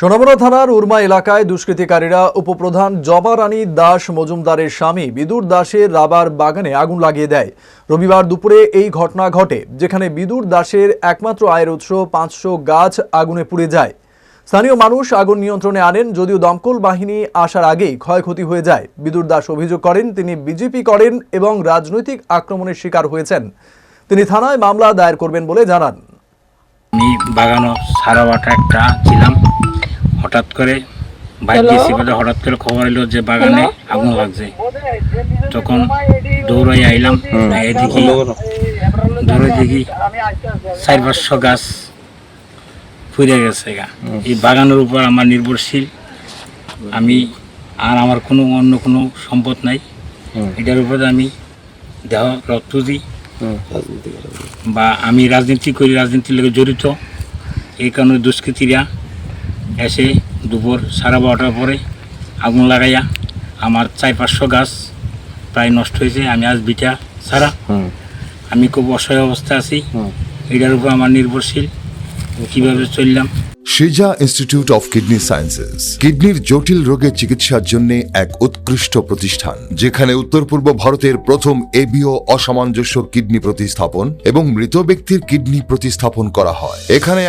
সোনামুড়া থানার উর্মা এলাকায় দুষ্কৃতিকারীরা উপপ্রধান জবা রানী দাস মজুমদারের স্বামী বিদুর দাসের রাবার বাগানে আগুন লাগিয়ে দেয়। রবিবার দুপুরে এই ঘটনা ঘটে, যেখানে বিদুর দাসের একমাত্র আয়ের উৎস পাঁচশো গাছ আগুনে পুড়ে যায়। স্থানীয় মানুষ আগুন নিয়ন্ত্রণে আনেন, যদিও দমকল বাহিনী আসার আগেই ক্ষয়ক্ষতি হয়ে যায়। বিদুর দাস অভিযোগ করেন, তিনি বিজেপি করেন এবং রাজনৈতিক আক্রমণের শিকার হয়েছেন। তিনি থানায় মামলা দায়ের করবেন বলে জানান। আমি বাগানো একটা ছিলাম। হঠাৎ করে বাইক গেছি বলে হঠাৎ করে খবর এলো যে বাগানে আগুন লাগছে। তখন দৌড়াই আইলাম। এই দেখি দৌড়াই দেখি চার পাঁচশো গাছ ফুরে গেছে গা। এই বাগানের উপর আমার নির্ভরশীল। আমি আর আমার কোনো অন্য কোনো সম্পদ নাই। এটার উপরে আমি দেহ রক্ত দিই। বা আমি রাজনীতি করি রাজনীতির লোকে জড়িত। এই কারণে দুষ্কৃতীরা এসে দুপুর সাড়ে বারোটার পরে আগুন লাগাইয়া আমার চার পাঁচশো গাছ প্রায় নষ্ট হয়েছে আমি আজ বিটা ছাড়া। আমি খুব অসহায় অবস্থা আছি। এটার উপর আমার নির্ভরশীল কীভাবে চললাম। সিজা ইনস্টিটিউট অফ কিডনি সায়েন্সেস। কিডনির জটিল রোগের চিকিৎসার জন্য এক উৎকৃষ্ট প্রতিষ্ঠান যেখানে উত্তর পূর্ব ভারতের প্রথম এবিও অসামঞ্জস্য কিডনি প্রতিস্থাপন এবং মৃত ব্যক্তির কিডনি প্রতিস্থাপন করা হয়। এখানে